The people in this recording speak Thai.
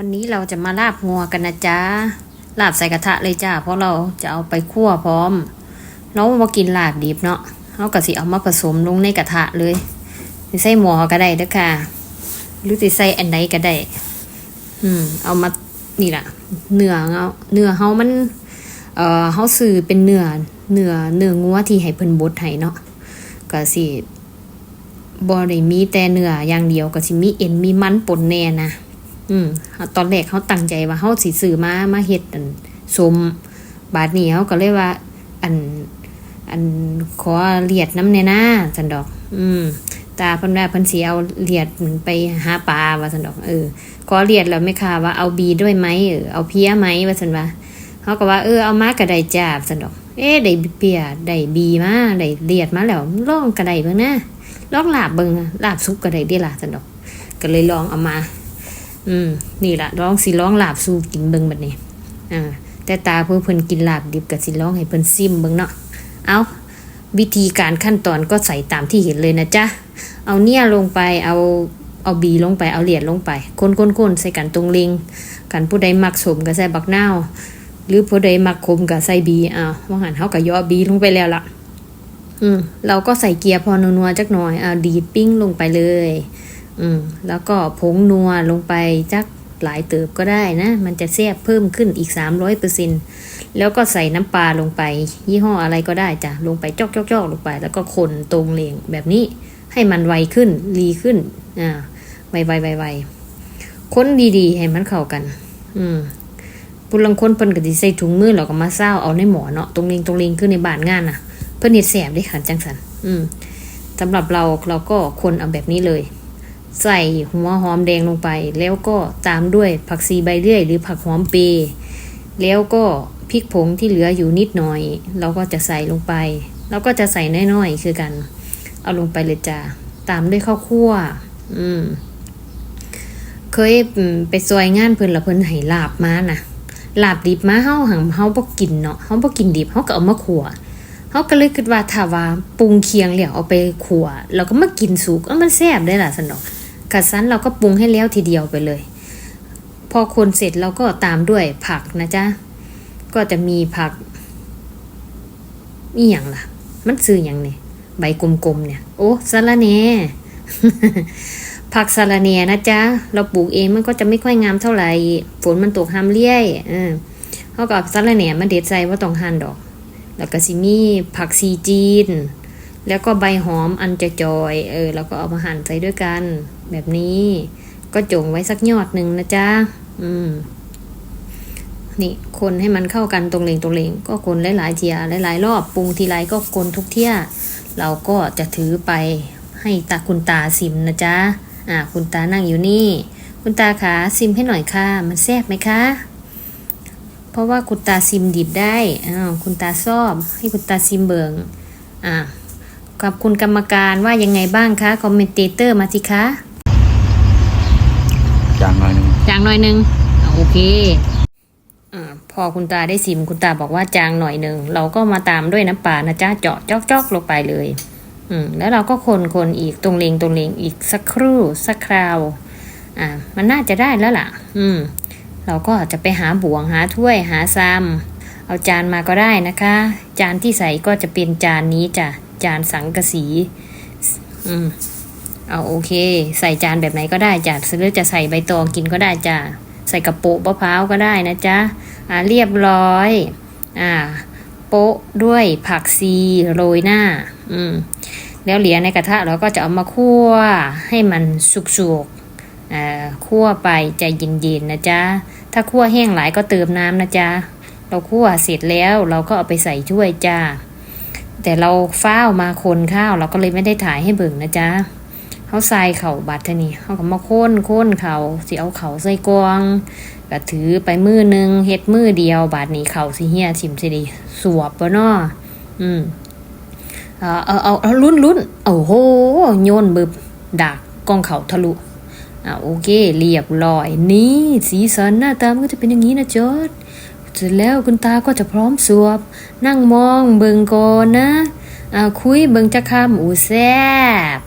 วันนี้เราจะมาลาบงัวกันนะจ๊ะลาบใส่กระทะเลยจ้าเพราะเราจะเอาไปคั่วพร้อมน้องมากินลาบดิบเนาะเขาก็สิเอามาผสมลงในกระทะเลยใส่หมอก็ได้เด้อค่ะ หรือสิใส่อันใดก็ได้ อืม เอามานี่แหละเนื้อเงาเนื้อเฮามันเอ่อเฮาซื้อเป็นเนื้อเนื้อเนื้องัวที่ให้เพิ่นบดให้เนาะก็สิบ่ได้มีแต่เนื้ออย่างเดียวก็สิมีเอ็นมีมันปนแน่นะ อืมตอนแรกเขาตั้งใจว่าเขาสิซื้อมามาเฮ็ดอันสมบาดนี้เขาก็เลยว่า อัน อันขอเลียดน้ำแน่นะสันดอก อืมตาเพิ่นว่าเพิ่นสิเอาเลียดไปหาปลาว่าสันดอกเออขอเลียดแล้วไม่ค่ะว่าเอาบีด้วยไหมเออเอาเพี้ยไหมว่าสันว่าเขาก็ว่าเออเอามาก็ได้จ้าสันดอก เอ๊ะได้เปียได้บีมาได้เลียดมาแล้วลองก็ได้เบิ่งนะลองลาบเบิ่งอะลาบซุปก็ได้ด้ล่ะสันดอก ก็เลยลองเอามา อืมนี่ละร้องสิร้องลาบสู้กินเบิ่งบัดนี้อ่าแต่ตาเพื่อเพิ่นกินลาบดิบก็สิร้องให้เพิ่นซิมเบิ่งเนาะเอาวิธีการขั้นตอนก็ใส่ตามที่เห็นเลยนะจ๊ะเอาเนี่ยลงไปเอาเอาบีลงไปเอาเหรียญลงไปคนๆๆใส่กันตรงเลงกันผู้ใดมักสมก็ใส่บักนาวหรือผู้ใดมักขมก็ใส่บีอ้าว่าหันเฮาก็ย่อบีลงไปแล้วล่ะ อืม เราก็ใส่เกียร์พอนัวๆจักหน่อยเอาดีดปิ้งลงไปเลย อืมแล้วก็ผงนัวลงไปจักหลายเติบก็ได้นะ มันจะแซ่บเพิ่มขึ้นอีก 300เปอร์เซ็นแล้วก็ใส่น้ำปลาลงไป ยี่ห้ออะไรก็ได้จ้ะ ลงไปจอกจอกจอกลงไป แล้วก็คนตรงเลงแบบนี้ให้มันไวขึ้นรีขึ้น อ่า ไวไวไวไวคนดีๆ ให้มันเข้ากัน อืมปุลังคนเพิ่นก็สิใส่ถุงมือแล้วก็มาเศร้าเอาในหมอเนาะตรงเลงตรงเลงขึ้นในบ้านงานน่ะ เพิ่นเฮ็ดแซ่บได้ขันจังสันอืมสำหรับเราเราก็คนเอาแบบนี้เลย ใส่หัวหอมแดงลงไป แล้วก็ตามด้วยผักชีใบเลื่อย หรือผักหอมเปรย์แล้วก็พริกผงที่เหลืออยู่นิดหน่อย เราก็จะใส่ลงไปแล้วก็จะใส่น้อยๆคือกัน เอาลงไปเลยจ้าตามด้วยข้าวคั่ว อืม เคยไปซอยงานเพิ่นละเพิ่นให้ลาบมานะลาบดิบมาเฮาหังเฮาบ่กินเนาะเฮาบ่กินดิบเฮาก็เอามาขัวเฮาก็เลยคิดว่าถ้าว่าปรุงเคียงแล้วเอาไปขัวแล้วก็มากินสุกเอามันแซ่บได้ล่ะสนอก กัดซันเราก็ปรุงให้แล้วทีเดียวไปเลย พอคนเสร็จเราก็ตามด้วยผักนะจ๊ะ ก็จะมีผักนี่อย่างล่ะ มันซื้ออย่างเนี่ยใบกลมๆเนี่ย โอ้สะระแหน่ผักสะระแหน่นะจ๊ะ เราปลูกเองมันก็จะไม่ค่อยงามเท่าไหร่ฝนมันตกห้ามเลี้ยเออเขาก็เอาระแหน่มาเด็ดใส่ว่าต้องหั่นดอก แล้วก็สิมีผักซีจีน แล้วก็ใบหอมอันจะจอย เออแล้วก็เอามาหั่นใส่ด้วยกัน แบบนี้ ก็จงไว้สักยอดหนึ่งนะจ๊ะ อืม นี่คนให้มันเข้ากันตรงเลงตรงเลงก็คนหลายๆเทียหลายๆรอบปรุงทีไรก็คนทุกเที่ยเราก็จะถือไปให้ตาคุณตาซิมนะจ๊ะ อ่า คุณตานั่งอยู่นี่ คุณตาขาซิมให้หน่อยค่ะ มันแซ่บไหมคะ เพราะว่าคุณตาซิมดิบได้ อ้าว คุณตาชอบ ให้คุณตาซิมเบิงอ่า ขอบคุณกรรมการว่ายังไงบ้างคะคอมเมนเตเตอร์มาสิคะจางหน่อยหนึงจางหน่อยหนึงอะโอเคอ่าพอคุณตาได้ซิมคุณตาบอกว่าจางหน่อยหนึ่งเราก็มาตามด้วยน้ำปลานะจ๊ะเจาะจอกจอกลงไปเลย อืมแล้วเราก็คนคนอีกตรงเลงตรงเลงอีกสักครู่สักคราว อ่า มันน่าจะได้แล้วล่ะ อืม เราก็จะไปหาบ่วงหาถ้วยหาซามเอาจานมาก็ได้นะคะ จานที่ใส่ก็จะเป็นจานนี้จ้ะ จานสังกะสีอืมเอาโอเค ใส่จานแบบไหนก็ได้จ้ะหรือจะใส่ใบตองกินก็ได้จ้ะใส่กระโปะมะพร้าวก็ได้นะจ๊ะอ่าเรียบร้อยอ่าโปะด้วยผักซีโรยหน้า อืมแล้วเหลียในกระทะเราก็จะเอามาคั่วให้มันสุกๆอ่าคั่วไปใจเย็นๆนะจ๊ะถ้าคั่วแห้งหลายก็เติมน้ำนะจ๊ะเราคั่วเสร็จแล้วเราก็เอาไปใส่ถ้วยจ้า แต่เราฟ้าวมาคนข้าว เราก็เลยไม่ได้ถ่ายให้เบิ่งนะจ๊ะเขาใส่เข่าบัดเทนี่เขาก็มาโค่นโค่นเขาสิเอาเขาใส่กวงก็ถือไปมือหนึงเฮ็ดมือเดียว บาดนี้เข่าสิเฮียสิมสิดีสวบบ่เนาะอืมเอาเอาเอาเอาลุ้นลุ้นโอ้โหโยนบึบดักกองเข่าทะลุอ่าโอเค เรียบร้อย นี่สีสันหน้าตามันก็จะเป็นอย่างนี้นะจอด เสร็จแล้วคุณตาก็จะพร้อมสวบ นั่งมองเบิงกอนนะอ่าคุยเบิงจะคำอูแซบ